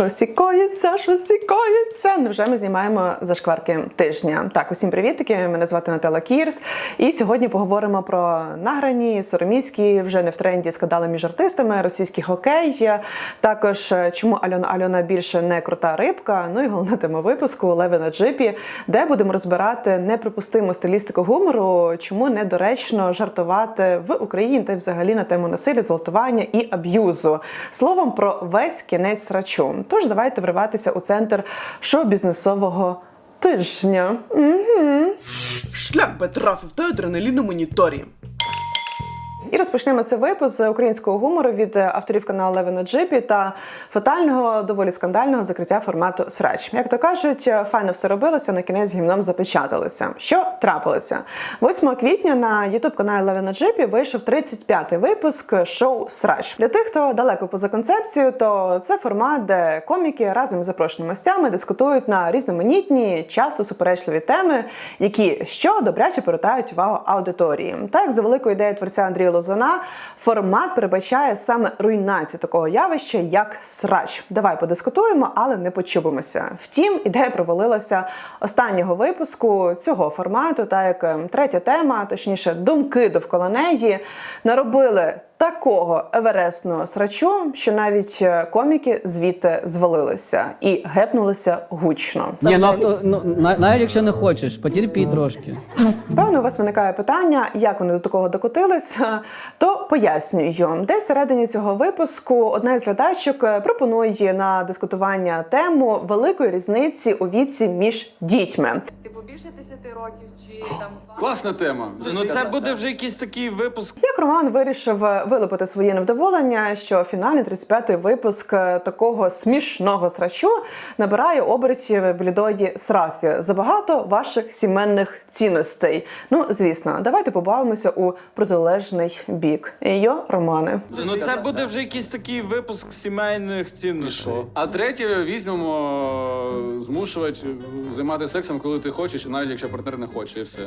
Що сікоїться, що сікоїться. Невже ми знімаємо зашкварки тижня? Так, усім привітики. Мене звати Наталя Кірс. І сьогодні поговоримо про награні, сороміські, вже не в тренді скандали між артистами, російський хокей. Також е, чому Альона Альона більше не крута рибка. Ну і головна тема випуску Леви на джипі, де будемо розбирати неприпустиму стилістику гумору, чому недоречно жартувати в Україні та й взагалі на тему насилля, зґвалтування і аб'юзу. Словом про весь кінець срачу. Тож давайте вриватися у центр шоу-бізнесового тижня. Угу. Шлях би трафив той адреналіну моніторі. І розпочнемо цей випуск з українського гумору від авторів каналу Леви на Джипі та фатального, доволі скандального закриття формату Срач. Як то кажуть, файно все робилося, на кінець гімном запечаталося. Що трапилося? 8 квітня на ютуб каналі Леви на Джипі вийшов 35-й випуск шоу Срач. Для тих, хто далеко поза концепцією, то це формат, де коміки разом з запрошеними гостями дискутують на різноманітні, часто суперечливі теми, які що добряче привертають увагу аудиторії. Так, за великою ідеєю творця Андрія Лозана, формат передбачає саме руйнацію такого явища, як срач. Давай подискутуємо, але не почубимося. Втім, ідея провалилася останнього випуску цього формату, так як ем, третя тема, точніше, думки довкола неї, наробили. Такого евересного срачу, що навіть е, коміки звідти звалилися і гепнулися гучно. Ні, ну, авто, ну на- навіть якщо не хочеш, потерпій трошки. Певно, у вас виникає питання, як вони до такого докотилися, то пояснюю. Десь всередині цього випуску одна із глядачок е, пропонує на дискутування тему великої різниці у віці між дітьми. Типу більше 10 років чи там Класна тема. Ну це буде вже якийсь такий випуск. Як Роман вирішив е, вилипати своє невдоволення, що фінальний 35-й випуск е, такого смішного срачу набирає обертів блідої сраки. Забагато ваших сімейних цінностей. Ну, звісно, давайте побавимося у протилежний бік. Йо, Романе. Ну це буде вже якийсь такий випуск сімейних цінностей. А третє візьмемо змушувати займатися сексом, коли ти хочеш, навіть якщо партнер не хоче, і все.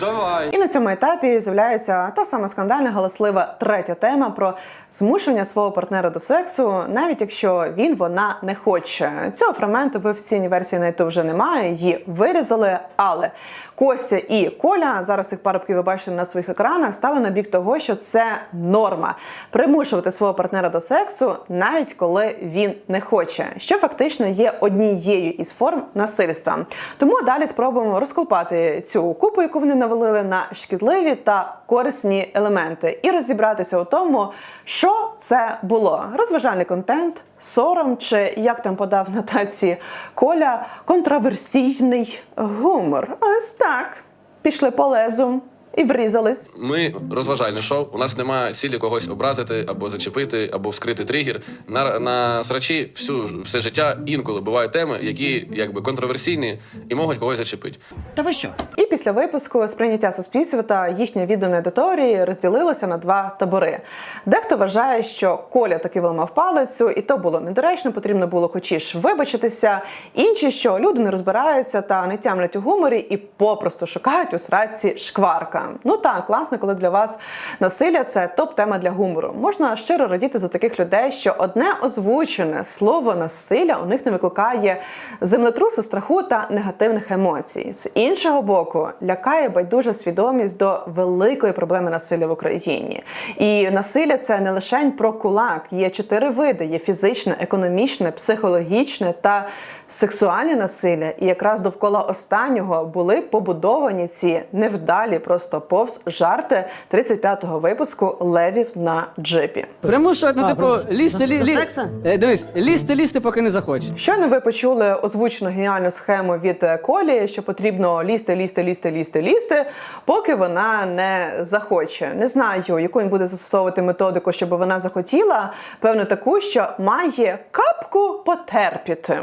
Давай. І на цьому етапі з'являється та сама скандальна галаслива третя тема про змушення свого партнера до сексу, навіть якщо він вона не хоче. Цього фрагменту в офіційній версії на YouTube вже немає, її вирізали. Але Костя і Коля зараз цих парубків ви бачите на своїх екранах, стали на бік того, що це норма примушувати свого партнера до сексу, навіть коли він не хоче, що фактично є однією із форм насильства. Тому далі спробуємо розколпати цю купу, яку вони навалили на шкідливі та корисні елементи, і розібратися у тому, що це було: розважальний контент, сором, чи як там подав на таці Коля, контроверсійний гумор. Ось так. Пішли по лезу і врізались. Ми розважальне шоу. У нас немає цілі когось образити або зачепити, або вскрити тригер. На, на срачі всю все життя інколи бувають теми, які якби контроверсійні і можуть когось зачепити. Та ви що? І після випуску сприйняття суспільства та їхньої відданої аудиторії розділилося на два табори. Дехто вважає, що Коля таки виламав палицю, і то було недоречно, потрібно було хочеш вибачитися. Інші, що люди не розбираються та не тямлять у гуморі і попросту шукають у сраці шкварка. Ну так, класно, коли для вас насилля це топ-тема для гумору. Можна щиро радіти за таких людей, що одне озвучене слово насилля у них не викликає землетрусу, страху та негативних емоцій. З іншого боку, лякає байдужа свідомість до великої проблеми насилля в Україні. І насилля це не лише про кулак. Є чотири види: є фізичне, економічне, психологічне та сексуальне насилля. І якраз довкола останнього були побудовані ці невдалі, просто повз жарти 35-го випуску левів на джипі. Примушувати, ну, типу, лізти, лі, лі... Е, дивись, лізти, лізти, поки не захочеш. Щойно ви почули озвучену геніальну схему від е, Колі, що потрібно лізти, лізти, лізти, лізти, лізти, поки вона не захоче. Не знаю, яку він буде застосовувати методику, щоб вона захотіла. Певно, таку, що має капку потерпіти.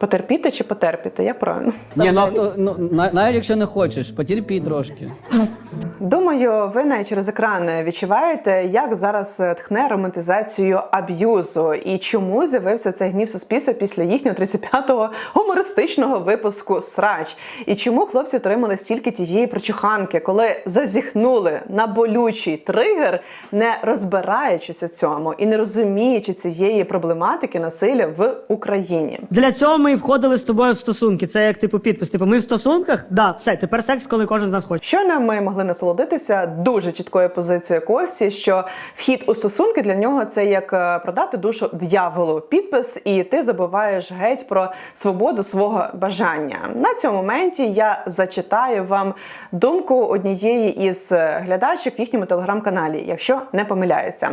Потерпіти чи потерпіти? Як правильно? Ні, ну, ну навіть якщо не хочеш, потерпій трошки. Думаю, ви навіть через екран відчуваєте, як зараз тхне романтизацію аб'юзу і чому з'явився цей гнів суспільства після їхнього 35-го гумористичного випуску Срач. І чому хлопці отримали стільки тієї прочуханки, коли зазіхнули на болючий тригер, не розбираючись у цьому і не розуміючи цієї проблематики насилля в Україні. Для цього ми і входили з тобою в стосунки. Це як типу підпис. Типу, ми в стосунках, да, все, тепер секс, коли кожен з нас хоче. Щойно ми могли насолодитися дуже чіткою позицією Кості, що вхід у стосунки для нього це як е, продати душу дьяволу. Підпис, і ти забуваєш геть про свободу свого бажання. На цьому моменті я зачитаю вам думку однієї із е, глядачок в їхньому телеграм-каналі, якщо не помиляюся.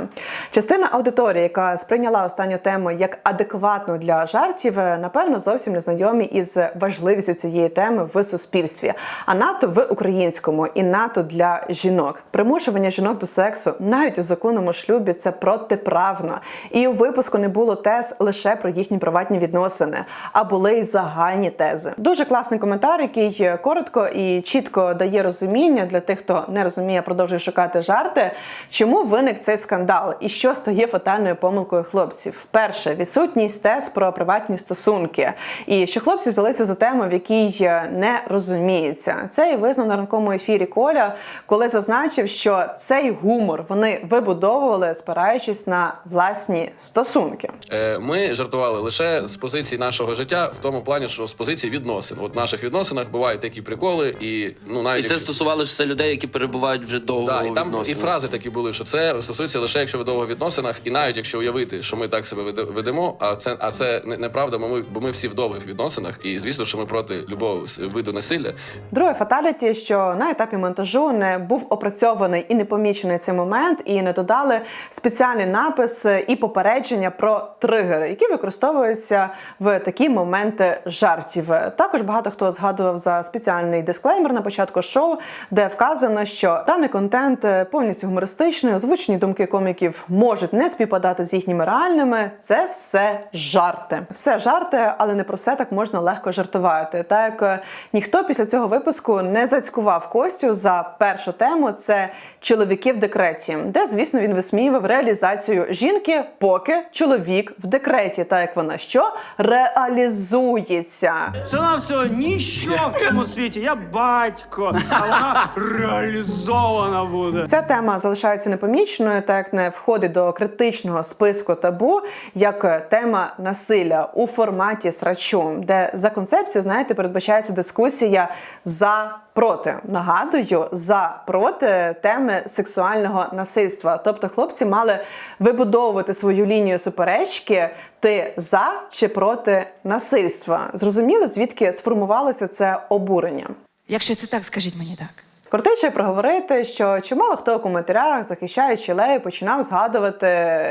Частина аудиторії, яка сприйняла останню тему як адекватну для жартів, е, напевно, зовсім не знайомі із важливістю цієї теми в суспільстві, а НАТО в українському і НАТО для жінок. Примушування жінок до сексу навіть у законному шлюбі це протиправно. І у випуску не було тез лише про їхні приватні відносини, а були й загальні тези. Дуже класний коментар, який коротко і чітко дає розуміння для тих, хто не розуміє, продовжує шукати жарти. Чому виник цей скандал і що стає фатальною помилкою хлопців? Перше відсутність тез про приватні стосунки, і що хлопці взялися за тему, в якій е, не розуміються. Це і визнав на ранковому ефірі Коля, коли зазначив, що цей гумор вони вибудовували, спираючись на власні стосунки. Е, Ми жартували лише з позиції нашого життя, в тому плані, що з позиції відносин. От в наших відносинах бувають такі приколи, і ну навіть І це стосувалося людей, які перебувають вже довго Да, і там і фрази такі були, що це стосується лише якщо ви довго в відносинах, і навіть якщо уявити, що ми так себе веде- ведемо, а це а це неправда, бо ми бо ми всі в довгих відносинах, і звісно, що ми проти любого виду насилля. Друге фаталіті, що на етапі монтажу не був опрацьований і не помічений цей момент, і не додали спеціальний напис і попередження про тригери, які використовуються в такі моменти жартів. Також багато хто згадував за спеціальний дисклеймер на початку шоу, де вказано, що даний контент повністю гумористичний, озвучені думки коміків можуть не співпадати з їхніми реальними. Це все жарти. Все жарти, але не про все так можна легко жартувати. Так е, ніхто після цього випуску не зацькував Костю за першу тему це чоловіки в декреті, де, звісно, він висміював реалізацію жінки, поки чоловік в декреті, так як вона що реалізується. Все на все, ніщо в цьому світі. Я батько, а вона реалізована буде. Ця тема залишається непоміченою, так як не входить до критичного списку табу, як тема насилля у форматі срачу, де за концепцією, знаєте, передбачається дискусія за проти. Нагадую, за проти теми сексуального насильства. Тобто хлопці мали вибудовувати свою лінію суперечки. Ти за чи проти насильства? Зрозуміли, звідки сформувалося це обурення? Якщо це так, скажіть мені так. Коротше проговорити, що чимало хто у коментарях, захищаючи Лею, починав згадувати,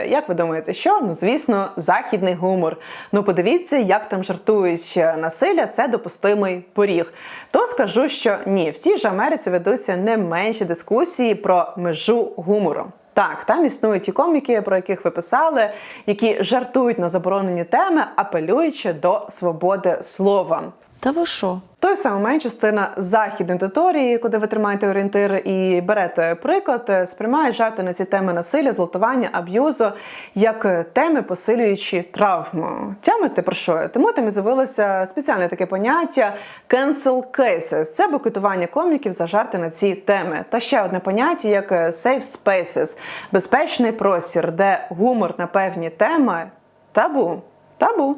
як ви думаєте, що? Ну, звісно, західний гумор. Ну, подивіться, як там жартують насилля, це допустимий поріг. То скажу, що ні, в тій ж Америці ведуться не менші дискусії про межу гумору. Так, там існують ті коміки, про яких ви писали, які жартують на заборонені теми, апелюючи до свободи слова. Та ви що? Той момент частина західної території, куди ви тримаєте орієнтир і берете приклад, е, сприймає жарти на ці теми насилля, злотування, аб'юзу як е, теми, посилюючи травму. Тямите про що? Тому там і з'явилося спеціальне таке поняття cancel cases. Це букетування коміків за жарти на ці теми. Та ще одне поняття як е, safe spaces – безпечний простір, де гумор на певні теми табу. Табу.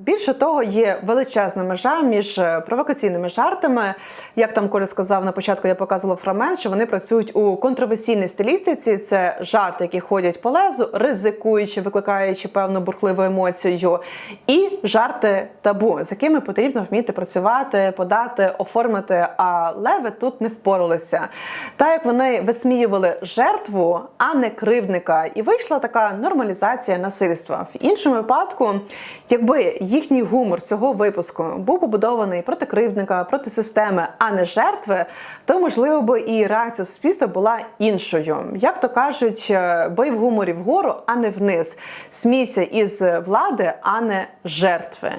Більше того, є величезна межа між е, провокаційними жартами. Як там Коля сказав на початку, я показувала фрагмент, що вони працюють у контроверсійній стилістиці. Це жарти, які ходять по лезу, ризикуючи, викликаючи певну бурхливу емоцію, і жарти табу, з якими потрібно вміти працювати, подати, оформити. А леви тут не впоралися. Так як вони висміювали жертву, а не кривдника, і вийшла така нормалізація насильства. В іншому випадку, якби їхній гумор цього випуску був побудований проти кривдника, проти системи, а не жертви, то можливо би і реакція суспільства була іншою. Як то кажуть, е, бий в гуморі вгору, а не вниз. Смійся із влади, а не жертви.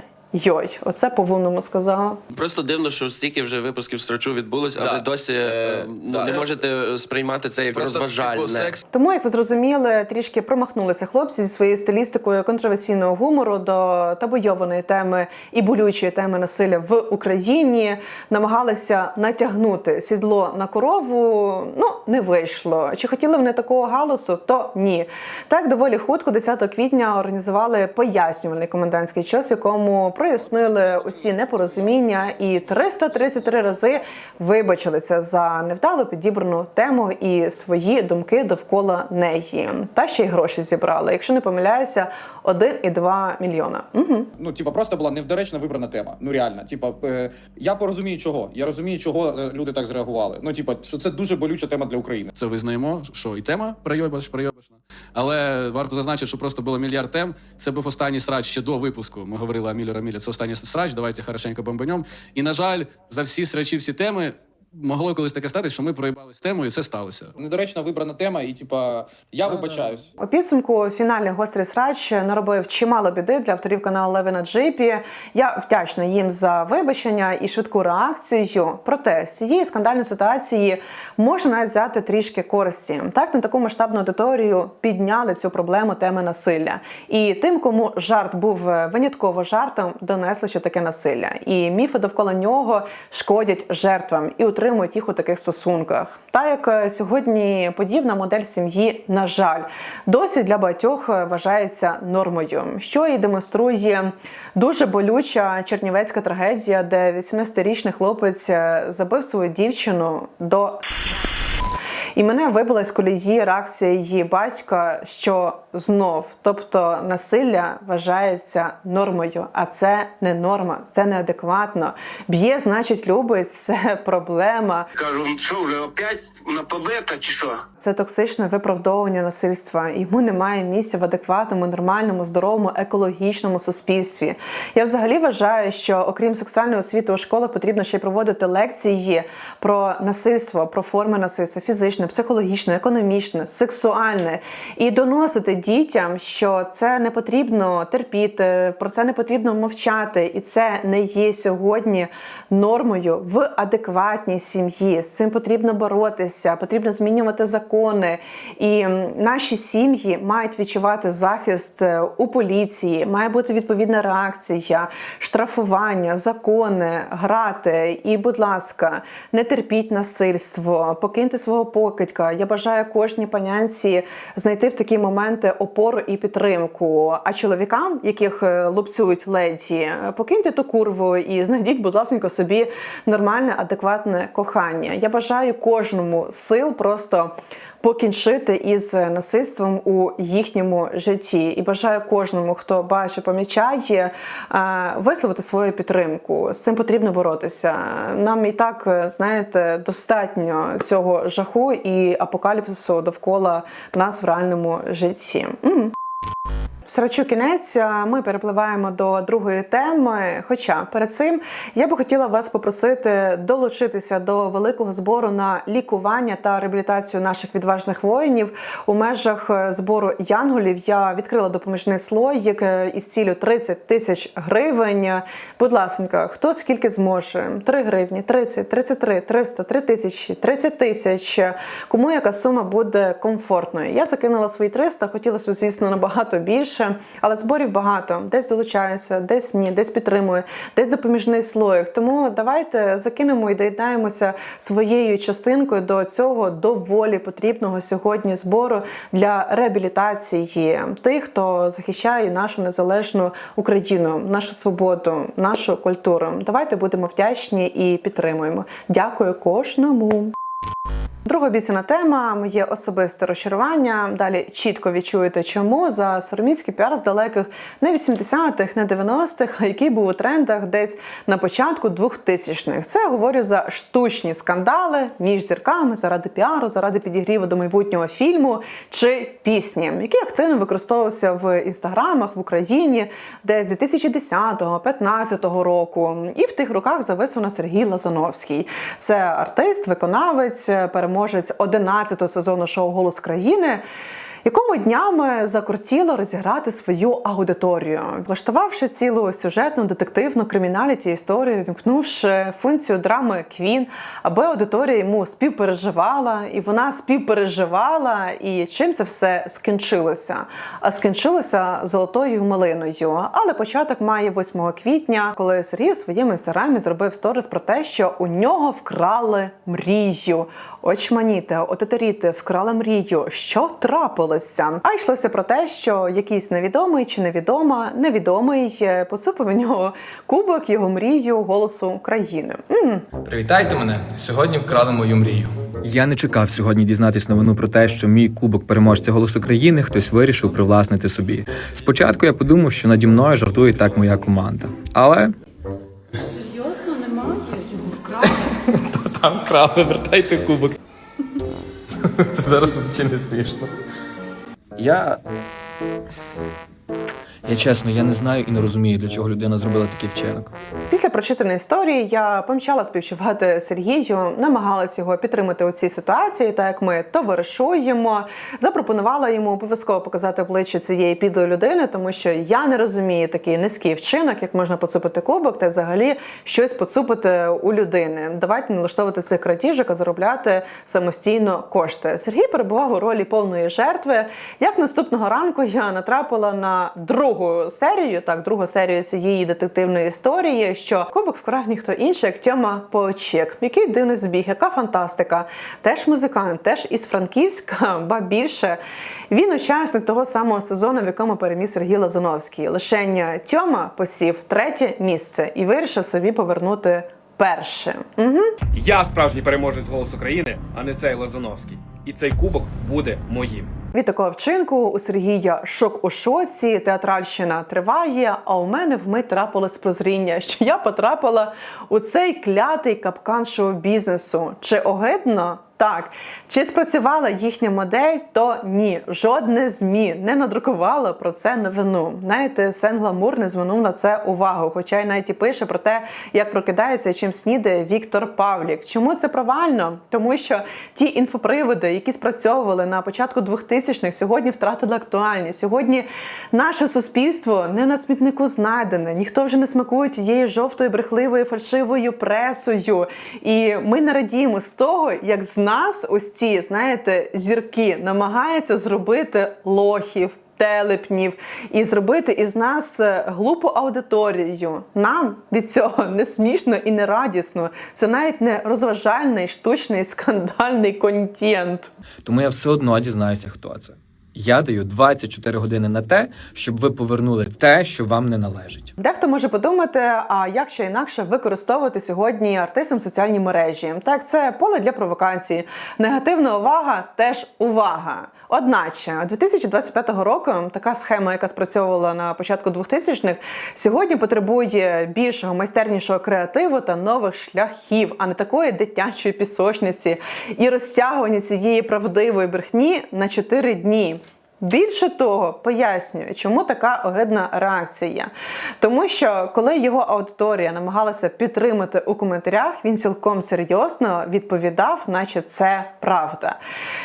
Йой, оце по-вунному сказала. Просто дивно, що стільки вже випусків строчу відбулось, а Да. ви досі Е, е, ну, да. не можете сприймати це як Просто розважальне. типу, секс Тому, як ви зрозуміли, трішки промахнулися хлопці зі своєю стилістикою контроверсійного гумору до табойованої теми і болючої теми насилля в Україні. Намагалися натягнути сідло на корову. Ну не вийшло. Чи хотіли вони такого галусу? То ні. Так доволі хутко, 10 квітня, організували пояснювальний комендантський час, в якому прояснили усі непорозуміння і 333 рази вибачилися за невдало підібрану тему і свої думки довкола неї. Та ще й гроші зібрали. Якщо не помиляюся, 1,2 мільйона. Угу. Ну, типа, просто була невдоречно вибрана тема. Ну реально, типа, е, я порозумію, чого. Я розумію, чого е, люди так зреагували. Ну, типа, що це дуже болюча тема для України. Це визнаємо, що і тема пройобаш, пройобашна. Але варто зазначити, що просто було мільярд тем. Це був останній срач ще до випуску. Ми говорили Амілю Рамілі, це останній срач. Давайте хорошенько бомбанем. І на жаль, за всі срачі, всі теми могло колись таке стати, що ми проїбались темою, і це сталося. Недоречно вибрана тема, і типа, я вибачаюсь. У підсумку фінальний гострий срач наробив чимало біди для авторів каналу Левина Джипі. Я вдячна їм за вибачення і швидку реакцію. Проте з цієї скандальної ситуації можна навіть взяти трішки користі. Так на таку масштабну аудиторію підняли цю проблему теми насилля. І тим, кому жарт був е, винятково жартом, донесли, що таке насилля. І міфи довкола нього шкодять жертвам і утримують їх у таких стосунках. Та як е, сьогодні подібна модель сім'ї, на жаль, досі для багатьох е, вважається нормою, що і демонструє дуже болюча чернівецька трагедія, де 18-річний хлопець е, забив свою дівчину до і мене вибила з колії реакція її батька, що знов, тобто насилля вважається нормою, а це не норма, це неадекватно. Б'є, значить, любить, це проблема. Кажу, «Ну, що вже опять на побека чи що? Це токсичне виправдовування насильства. Йому немає місця в адекватному, нормальному, здоровому, екологічному суспільстві. Я взагалі вважаю, що окрім сексуальної освіти у школах потрібно ще й проводити лекції про насильство, про форми насильства, фізичне, психологічне, економічне, сексуальне, і доносити дітям, що це не потрібно терпіти, про це не потрібно мовчати, і це не є сьогодні нормою в адекватній сім'ї. З цим потрібно боротися, потрібно змінювати закони. І наші сім'ї мають відчувати захист е, у поліції, має бути відповідна реакція, штрафування, закони, грати. І, будь ласка, не терпіть насильство, покиньте свого покидька. Я бажаю кожній панянці знайти в такі моменти опору і підтримку. А чоловікам, яких е, лупцюють леді, покиньте ту курву і знайдіть, будь ласка, собі нормальне, адекватне кохання. Я бажаю кожному сил просто. Покінчити із насильством у їхньому житті, і бажаю кожному, хто бачить, помічає, е, висловити свою підтримку. З цим потрібно боротися. Нам і так е, знаєте достатньо цього жаху і апокаліпсису довкола нас в реальному житті. Срачу кінець, ми перепливаємо до другої теми. Хоча перед цим я би хотіла вас попросити долучитися до великого збору на лікування та реабілітацію наших відважних воїнів у межах е, збору янголів. Я відкрила допоміжний слоїк е, із цілю 30 тисяч гривень. Будь ласка, хто скільки зможе? 3 гривні, 30, 33, 300, 3 тисячі, 30 тисяч. Кому яка сума буде комфортною? Я закинула свої 300, хотілося звісно, набагато більше, але зборів багато. Десь долучаюся, десь ні, десь підтримую, десь допоміжний слоїк. Тому давайте закинемо і доєднаємося своєю частинкою до цього доволі потрібного сьогодні збору для реабілітації тих, хто захищає нашу незалежну Україну, нашу свободу, нашу культуру. Давайте будемо вдячні і підтримуємо. Дякую кожному. Друга бісена тема моє особисте розчарування. Далі чітко відчуєте, чому за сороміцький піар з далеких не 80-х, не 90-х, а який був у трендах десь на початку 2000-х. Це я говорю за штучні скандали між зірками заради піару, заради підігріву до майбутнього фільму чи пісні, які активно використовувалися в інстаграмах в Україні десь 2010-15 року. І в тих роках завис у нас Сергій Лазановський. Це артист, виконавець, переможець 11-го сезону шоу Голос країни. якому днями закортіло розіграти свою аудиторію, влаштувавши цілу сюжетну детективну криміналіті історію, вімкнувши функцію драми Квін, аби аудиторія йому співпереживала, і вона співпереживала. І чим це все скінчилося? А скінчилося золотою малиною. Але початок має 8 квітня, коли Сергій у своєму інстаграмі зробив сторіс про те, що у нього вкрали мрію. Очманіти, отетеріти, вкрала мрію. Що трапилося? А йшлося про те, що якийсь невідомий чи невідома, невідомий е, поцупив у нього кубок його мрію голосу України. м Привітайте мене! Сьогодні вкрали мою мрію. Я не чекав сьогодні дізнатись новину про те, що мій кубок переможця голосу країни хтось вирішив привласнити собі. Спочатку я подумав, що наді мною жартує так моя команда. Але Серйозно, немає? Його вкрали. Там вкрали, вертайте кубок. Це зараз взагалі не смішно. Я. Я чесно, я не знаю і не розумію, для чого людина зробила такий вчинок. Після прочитаної історії я помчала співчувати Сергію, намагалась його підтримати у цій ситуації, так як ми товаришуємо. Запропонувала йому обов'язково показати обличчя цієї підлої людини, тому що я не розумію такий низький вчинок, як можна поцупити кубок та взагалі щось поцупити у людини. Давайте не влаштовувати цих крадіжок, а заробляти самостійно кошти. Сергій перебував у ролі повної жертви. Як наступного ранку я натрапила на другу серію, так, другу серію цієї детективної історії, що кубок вкрав ніхто інший, як Тьома Поочек. Який дивний збіг, яка фантастика. Теж музикант, теж із Франківська, ба більше. Він учасник того самого сезону, в якому переміг Сергій Лазановський. Лишення Тьома посів третє місце і вирішив собі повернути перше. Угу. Я справжній переможець голосу країни, а не цей Лазановський. І цей кубок буде моїм. Від такого вчинку у Сергія шок у шоці, театральщина триває. А у мене вмить трапилось прозріння, що я потрапила у цей клятий капкан шоу-бізнесу. Чи огидно? Так, чи спрацювала їхня модель, то ні. Жодне ЗМІ не надрукувало про це новину. Знаєте, Сен Гламур не звернув на це увагу. Хоча й навіть і пише про те, як прокидається і чим снідає Віктор Павлік. Чому це провально? Тому що ті інфоприводи, які спрацьовували на початку 2000-х, сьогодні втратили актуальність. Сьогодні наше суспільство не на смітнику знайдене. Ніхто вже не смакує тією жовтою брехливою фальшивою пресою. І ми не радіємо з того, як з нас ось ці, знаєте, зірки намагаються зробити лохів. Телепнів і зробити із нас е, глупу аудиторію. Нам від цього не смішно і не радісно. Це навіть не розважальний, штучний, скандальний контент. Тому я все одно дізнаюся, хто це. Я даю 24 години на те, щоб ви повернули те, що вам не належить. Дехто може подумати, а як ще інакше використовувати сьогодні артистам соціальні мережі. Так, це поле для провокації. Негативна увага теж увага. Одначе, 2025 року така схема, яка спрацьовувала на початку 2000-х, сьогодні потребує більшого майстернішого креативу та нових шляхів, а не такої дитячої пісочниці і розтягування цієї правдивої брехні на 4 дні. Більше того, пояснюю, чому така огидна реакція. Тому що коли його аудиторія намагалася підтримати у коментарях, він цілком серйозно відповідав, наче це правда.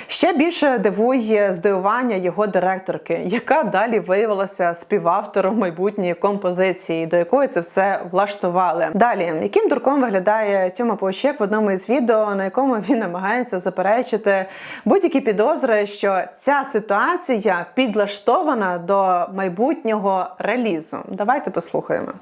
Ще більше дивує здивування його директорки, яка далі виявилася співавтором майбутньої композиції, до якої це все влаштували. Далі, яким дурком виглядає Тьома Поощек в одному із відео, на якому він намагається заперечити будь-які підозри, що ця ситуація підлаштована до майбутнього релізу. Давайте послухаємо.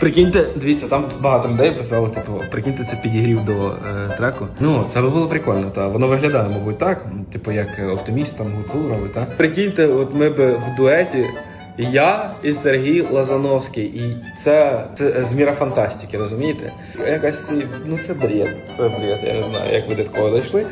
Прикиньте, дивіться, там багато людей писали, типу, прикиньте, це підігрів до е, треку. Ну, це би було прикольно, та воно виглядає, мабуть, так, типу, як оптиміст там гуцуловий, та. Прикиньте, от ми би в дуеті. Я і Сергій Лазановський, і це, це зміра фантастики, розумієте? Якась ну це бред. Це бред, я не знаю, як ви до такого дійшли.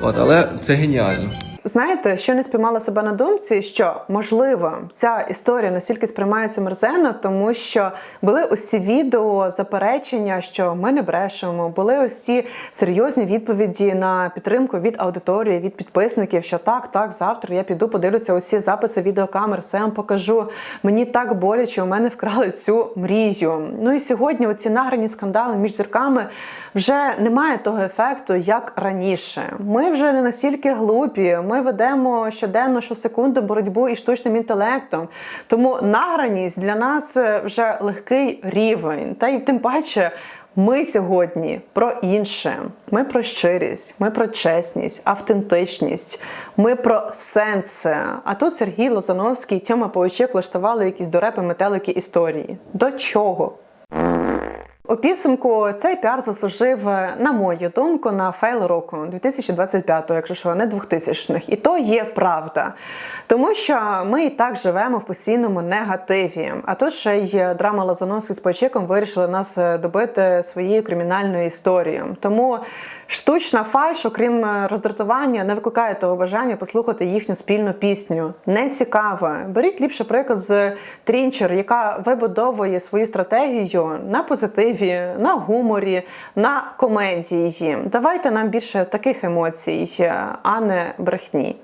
От, але це геніально. Знаєте, що не спіймала себе на думці, що можливо ця історія настільки сприймається мерзенно, тому що були ці відео заперечення, що ми не брешемо. Були ось серйозні відповіді на підтримку від аудиторії, від підписників, що так, так, завтра я піду, подивлюся усі записи відеокамер, все вам покажу. Мені так боляче, у мене вкрали цю мрію. Ну і сьогодні оці награні скандали між зірками вже немає того ефекту, як раніше. Ми вже не настільки глупі. Ми ведемо щоденно щосекунду боротьбу із штучним інтелектом. Тому награність для нас е, вже легкий рівень. Та й тим паче. Ми сьогодні про інше. Ми про щирість, ми про чесність, автентичність, ми про сенси. А тут Сергій Лозановський і Тьома Паучек влаштували якісь дорепи метелики історії. До чого? У підсумку цей піар заслужив, на мою думку, на фейл року 2025, якщо що, не 2000-х. І то є правда. Тому що ми і так живемо в постійному негативі. А тут ще й драма Лазановський з Почеком вирішили нас добити своєю кримінальною історією. Тому штучна фальш, окрім роздратування, не викликає того бажання послухати їхню спільну пісню. Не цікаво. Беріть ліпше приклад з Трінчер, яка вибудовує свою стратегію на позитиві, на гуморі, на комедії. Давайте нам більше таких емоцій, а не брехні.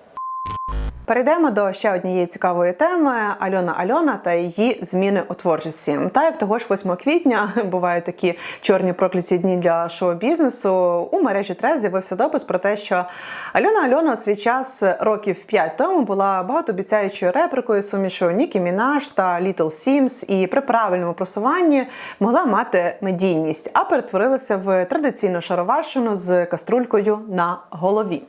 Перейдемо до ще однієї цікавої теми Альона Альона та її зміни у творчості. Та як того ж 8 квітня бувають такі чорні прокляті дні для шоу-бізнесу. У мережі Трез з'явився допис про те, що Альона Альона у свій час років 5 тому була багатообіцяючою реплікою сумішу Нікі Мінаш та Літл Сімс, і при правильному просуванні могла мати медійність, а перетворилася в традиційну шароварщину з каструлькою на голові.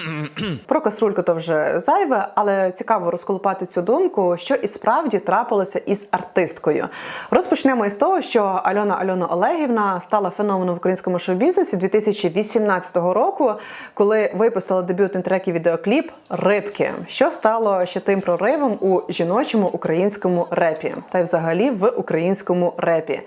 Про каструльку то вже зайве, але цікаво розколупати цю думку, що і справді трапилося із артисткою. Розпочнемо із того, що Альона Альона Олегівна стала феноменом в українському шоу-бізнесі 2018 року, коли виписала дебютний трек і відеокліп Рибки, що стало ще тим проривом у жіночому українському репі, та й взагалі в українському репі.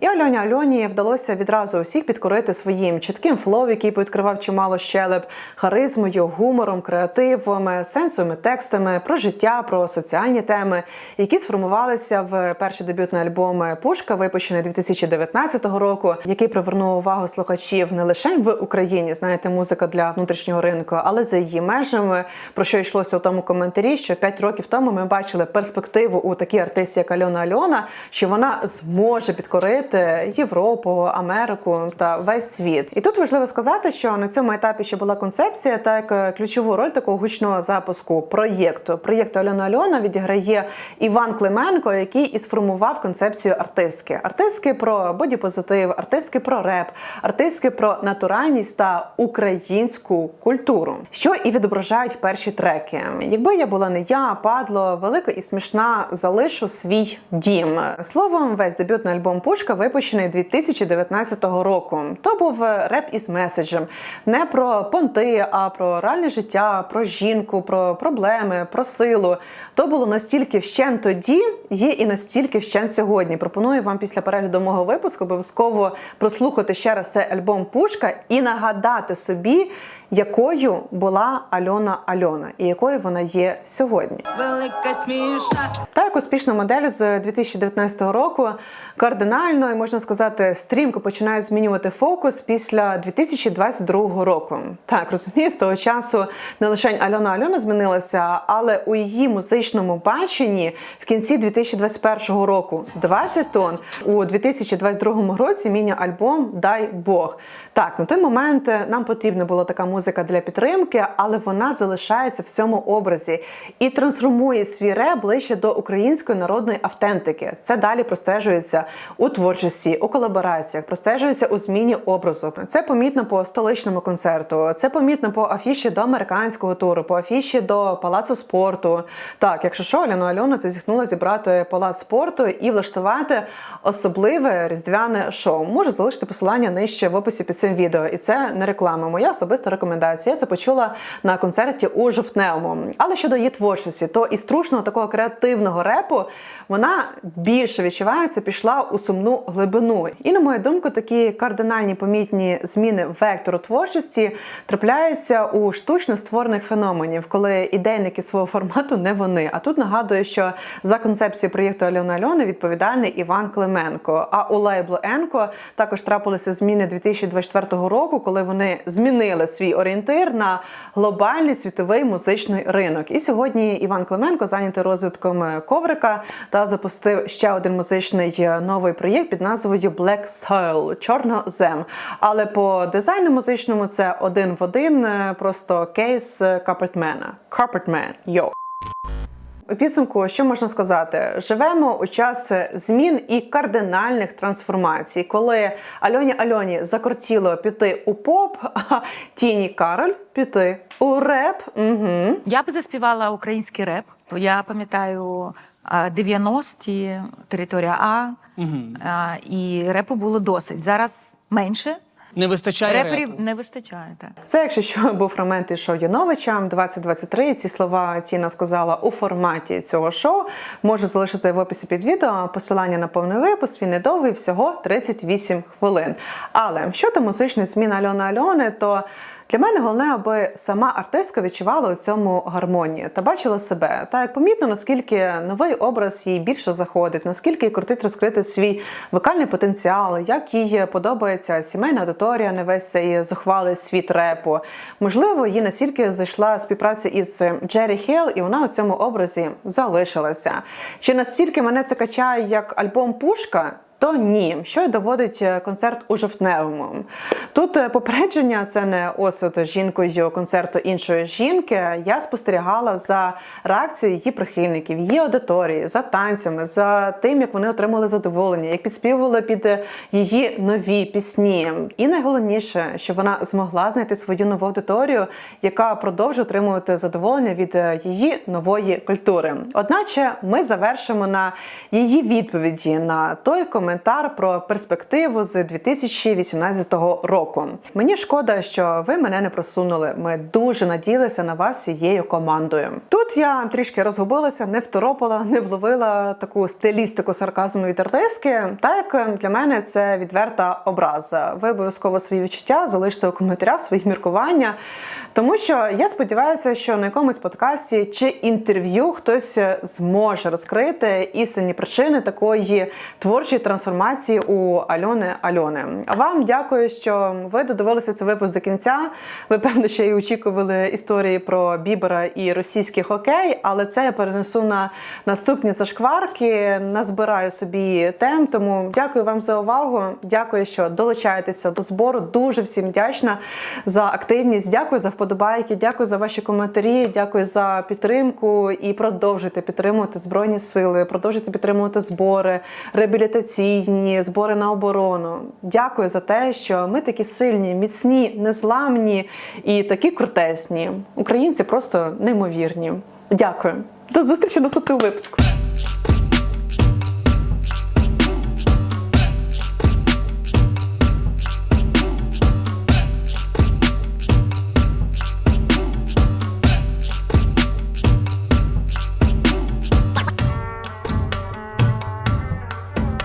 І Альоні Альоні вдалося відразу усіх підкорити своїм чітким флоу, який відкривав чимало щелеп, харизмою, гумором, креативом, сенсовими текстами про життя, про соціальні теми, які сформувалися в перший дебютний альбом Пушка, випущений 2019 року, який привернув увагу слухачів не лише в Україні, знаєте, музика для внутрішнього ринку, але за її межами. Про що йшлося у тому коментарі, що 5 років тому ми бачили перспективу у такій артисті, як Альона Альона, що вона зможе підкорити Європу, Америку та весь світ. І тут важливо сказати, що на цьому етапі ще була концепція, так як ключову роль такого гучного запуску проєкту. Проєкту Альона Альона відіграє Іван Клименко, який і сформував концепцію артистки. Артистки про бодіпозитив, артистки про реп, артистки про натуральність та українську культуру, що і відображають перші треки. Якби я була не я, падло, велика і смішна, залишу свій дім. Словом, весь дебютний альбом Пушка випущений 2019 року. То був реп із меседжем не про понти, а про реальне життя, про жінку, про проблеми, про силу. То було настільки вщен тоді, є і настільки вщен сьогодні. Пропоную вам після перегляду мого випуску обов'язково прослухати ще раз цей альбом Пушка і нагадати собі, якою була Альона Альона і якою вона є сьогодні. Велика смішна. Та як успішна модель з 2019 року кардинально і можна сказати стрімко починає змінювати фокус після 2022 року. Так розумію, з того часу не лише Альона Альона змінилася, але у її музичному баченні в кінці 2021 року 20 тонн у 2022 році міні-альбом Дай Бог. Так, на той момент нам потрібна була така музика для підтримки, але вона залишається в цьому образі і трансформує свій реп ближче до української народної автентики. Це далі простежується у творчості, у колабораціях, простежується у зміні образу. Це помітно по столичному концерту, це помітно по афіші до американського туру, по афіші до палацу спорту. Так, якщо що, Альона Альона це зіхнула зібрати палац спорту і влаштувати особливе різдвяне шоу. Можу залишити посилання нижче в описі під цим відео. І це не реклама. Моя особиста рекомендація. Я це почула на концерті у жовтневому. Але щодо її творчості, то із трушного такого креативного репу вона більше відчувається, пішла у сумну глибину. І на мою думку, такі кардинальні помітні зміни вектору творчості трапляються у штучно створених феноменів, коли ідейники свого формату не вони. А тут нагадую, що за концепцією проєкту Альона Альони відповідальний Іван Клименко. А у лейблу Енко також трапилися зміни 2024 2004 року, коли вони змінили свій орієнтир на глобальний світовий музичний ринок. І сьогодні Іван Клименко зайнятий розвитком коврика та запустив ще один музичний е, новий проєкт під назвою Black Soul – Чорнозем. Але по дизайну музичному це один в один, е, просто кейс е, Carpetman. Carpetman, йо. У підсумку, що можна сказати? Живемо у час змін і кардинальних трансформацій, коли Альоні Альоні закортіло піти у поп, а Тіні Кароль піти у реп. Угу. Я би заспівала український реп. Я пам'ятаю 90-ті, територія А, а, і репу було досить. Зараз менше. Не вистачає Реперів не вистачає. Так. Це, якщо що, був фрагмент із шоу Яновича 2023. Ці слова Тіна сказала у форматі цього шоу. Можу залишити в описі під відео посилання на повний випуск. Він недовгий, всього 38 хвилин. Але що щодо музичних змін Альона Альони, то для мене головне, аби сама артистка відчувала у цьому гармонію та бачила себе. Та як помітно, наскільки новий образ їй більше заходить, наскільки крутить розкрити свій вокальний потенціал, як їй подобається сімейна аудиторія, не весь цей зухвалий світ репу. Можливо, їй настільки зайшла співпраця із Джері Хіл, і вона у цьому образі залишилася. Чи настільки мене це качає як альбом Пушка? То ні, що доводить е, концерт у жовтневому. Тут е, попередження це не осуд жінкою концерту іншої жінки. Я спостерігала за реакцією її прихильників, її аудиторії, за танцями, за тим, як вони отримали задоволення, як підспівували під е, її нові пісні. І найголовніше, що вона змогла знайти свою нову аудиторію, яка продовжує отримувати задоволення від її нової культури. Одначе ми завершимо на її відповіді на той коментар про перспективу з 2018 року. Мені шкода, що ви мене не просунули. Ми дуже надіялися на вас всією командою. Тут я трішки розгубилася, не второпала, не вловила таку стилістику сарказму від артистки. Так для мене це відверта образа. Ви обов'язково свої відчуття залиште у коментарях свої міркування. Тому що я сподіваюся, що на якомусь подкасті чи інтерв'ю хтось зможе розкрити істинні причини такої творчої трансформації у Альони Альони. А вам дякую, що ви додивилися цей випуск до кінця. Ви певно ще й очікували історії про Бібера і російський хокей, але це я перенесу на наступні зашкварки. Назбираю собі тем. Тому дякую вам за увагу. Дякую, що долучаєтеся до збору. Дуже всім вдячна за активність. Дякую за вподобайки. Дякую за ваші коментарі. Дякую за підтримку і продовжуйте підтримувати збройні сили. Продовжуйте підтримувати збори реабілітаційні, збори на оборону. Дякую за те, що ми такі сильні, міцні, незламні і такі крутесні. Українці просто неймовірні. Дякую. До зустрічі на наступному випуску.